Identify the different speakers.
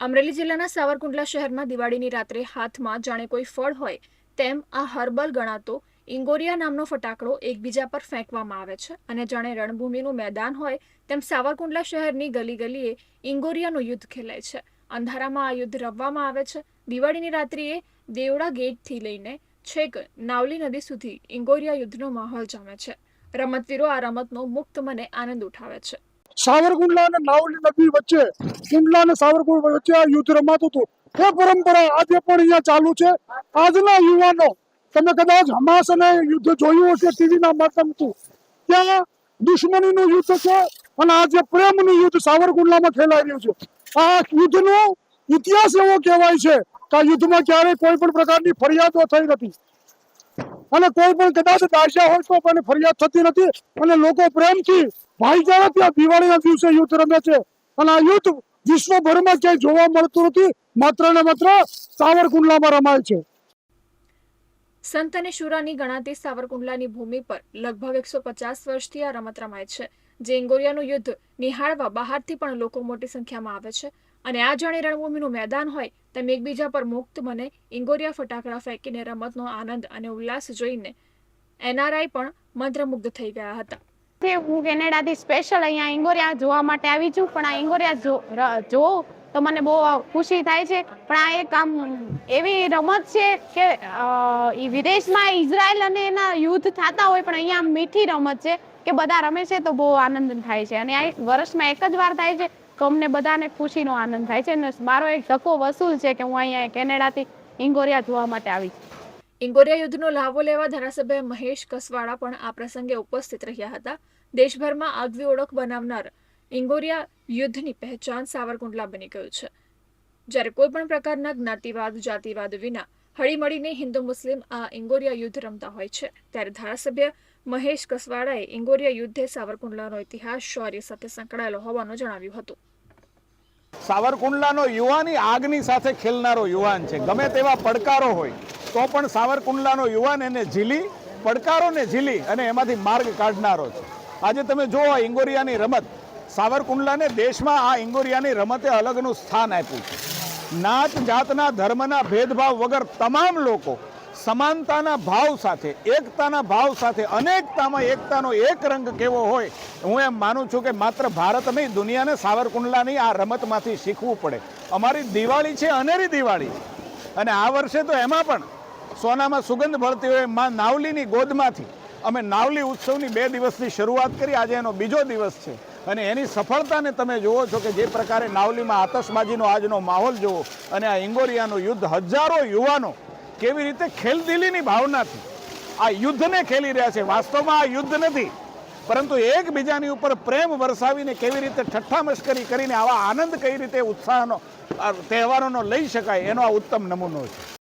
Speaker 1: અમરેલી જિલ્લાના સાવરકુંડલા શહેરમાં દિવાળીની રાત્રે હાથમાં જાણે કોઈ ફળ હોય તેમ આ હર્બલ ગણાતો ઇંગોરિયા નામનો ફટાકડો એકબીજા પર ફેંકવામાં આવે છે અને જાણે રણભૂમિનું મેદાન હોય તેમ સાવરકુંડલા શહેરની ગલી ગલીએ ઇંગોરિયાનું યુદ્ધ ખેલાય છે. અંધારામાં આ યુદ્ધ રમવામાં આવે છે. દિવાળીની રાત્રિએ દેવડા ગેટથી લઈને છેક નાવલી નદી સુધી ઇંગોરિયા યુદ્ધનો માહોલ જામે છે. રમતવીરો આ રમતનો મુક્ત મને આનંદ ઉઠાવે છે.
Speaker 2: સાવરકુંડલા અને નાવલી નદી વચ્ચે, કુંડલા અને સાવરકુંડલા વચ્ચે આ યુદ્ધ રમાતું હતું. એ પરંપરા આજે પણ અહીંયા ચાલુ છે. આજના યુવાનો તમે કદાચ હમાસ અને યુદ્ધ જોયું હશે ટીવીના માધ્યમથી ત્યાં દુશ્મનીનું યુદ્ધ છે અને આજે પ્રેમનું યુદ્ધ સાવરકુંડલામાં ખેલાઈ રહ્યું છે. આ યુદ્ધનો ઇતિહાસ એવો કહેવાય છે કે આ યુદ્ધમાં ક્યારેય કોઈ પણ પ્રકારની ફરિયાદો થઈ નથી. અને કોઈ પણ કદાચ દાશા હોય તો પણ ફરિયાદ થતી નથી. અને લોકો પ્રેમથી ભાઈચારાથી આ દિવાળીના દિવસે યુદ્ધ રમે છે. અને આ યુદ્ધ વિશ્વભરમાં ક્યાંય જોવા મળતું નથી. માત્ર ને માત્ર સાવરકુંડલામાં રમાય છે.
Speaker 1: સંત અને શુરાની ગણાતી સાવરકુંડલાની ભૂમિ પર લગભગ એકસો પચાસ વર્ષથી આ રમત રમાય છે, જે ઇંગોરિયાનું યુદ્ધ નિહાળવા બહારથી પણ લોકો મોટી સંખ્યામાં આવે છે અને આ જાણે રણભૂમિનું મેદાન હોય તેમ એકબીજા પર મુક્ત મને ઇંગોરિયા ફટાકડા ફેંકીને રમતનો આનંદ અને ઉલ્લાસ જોઈને એનઆરઆઈ પણ મંત્રમુગ્ધ થઈ ગયા હતા.
Speaker 3: હું કેનેડાથી સ્પેશિયલ અહીંયા ઇંગોરિયા જોવા માટે આવી છું, પણ આ ઇંગોરિયા જો તો મને બહુ ખુશી થાય છે. પણ આ એક આમ એવી રમત છે કે વિદેશમાં ઇઝરાયલ અને એના યુદ્ધ થતા હોય પણ અહીંયા મીઠી રમત છે કે બધા રમે છે તો બહુ આનંદ થાય છે. અને આ એક વર્ષમાં એક જ વાર થાય છે તો અમને બધાને ખુશીનો આનંદ થાય છે. અને મારો એક ધક્કો વસૂલ છે કે હું અહીંયા કેનેડાથી ઇંગોરિયા જોવા માટે આવી
Speaker 1: ઇંગોરિયા યુદ્ધનો લાભો લેવા ધારાસભ્ય મહેશ કસવાડા પણ આ પ્રસંગે ઉપસ્થિત રહ્યા હતા. દેશભરમાં આગવી ઓળખ બનાવનાર ઇંગોરિયા યુદ્ધની પહેચાન સાવરકુંડલા બની ગયું છે. જ્યારે કોઈપણ પ્રકારના જ્ઞાતિવાદ, જાતિવાદ વિના હળીમળીને હિન્દુ મુસ્લિમ આ ઇંગોરિયા યુદ્ધ રમતા હોય છે, ત્યારે ધારાસભ્ય મહેશ કસવાડાએ ઇંગોરિયા યુદ્ધે સાવરકુંડલાનો ઇતિહાસ શૌર્ય સાથે સંકળાયેલો હોવાનું જણાવ્યું હતું.
Speaker 4: સાવરકુંડલાનો યુવાની આગની સાથે ખેલનારો યુવાન છે. ગમે તેવા પડકારો હોય, તો પણ સાવરકુંડલાનો યુવાન એને ઝીલી, પડકારોને ઝીલી અને એમાંથી માર્ગ કાઢનારો છે. આજે તમે જુઓ ઇંગોરિયાની રમત. સાવરકુંડલાને દેશમાં આ ઇંગોરિયાની રમતે અલગનું સ્થાન આપ્યું છે. નાત જાતના ધર્મના ભેદભાવ વગર તમામ લોકો સમાનતાના ભાવ સાથે, એકતાના ભાવ સાથે, અનેકતામાં એકતાનો એક રંગ કેવો હોય, હું એમ માનું છું કે માત્ર ભારત નહીં, દુનિયાને સાવરકુંડલાની આ રમતમાંથી શીખવું પડે. અમારી દિવાળી છે, અનેરી દિવાળી. અને આ વર્ષે તો એમાં પણ સોનામાં સુગંધ ભળતી હોયમાં નાવલીની ગોદમાંથી. અમે નાવલી ઉત્સવની બે દિવસની શરૂઆત કરી, આજે એનો બીજો દિવસ છે. અને એની સફળતાને તમે જુઓ છો કે જે પ્રકારે નાવલીમાં આતશબાજીનો આજનો માહોલ જુઓ અને આ ઇંગોરિયાનું યુદ્ધ હજારો યુવાનો કેવી રીતે ખેલદિલીની ભાવનાથી આ યુદ્ધને ખેલી રહ્યા છે. વાસ્તવમાં આ યુદ્ધ નથી, પરંતુ એકબીજાની ઉપર પ્રેમ વરસાવીને કેવી રીતે ઠઠ્ઠા મશ્કરી કરીને આવા આનંદ કઈ રીતે ઉત્સાહનો તહેવારોનો લઈ શકાય એનો આ ઉત્તમ નમૂનો છે.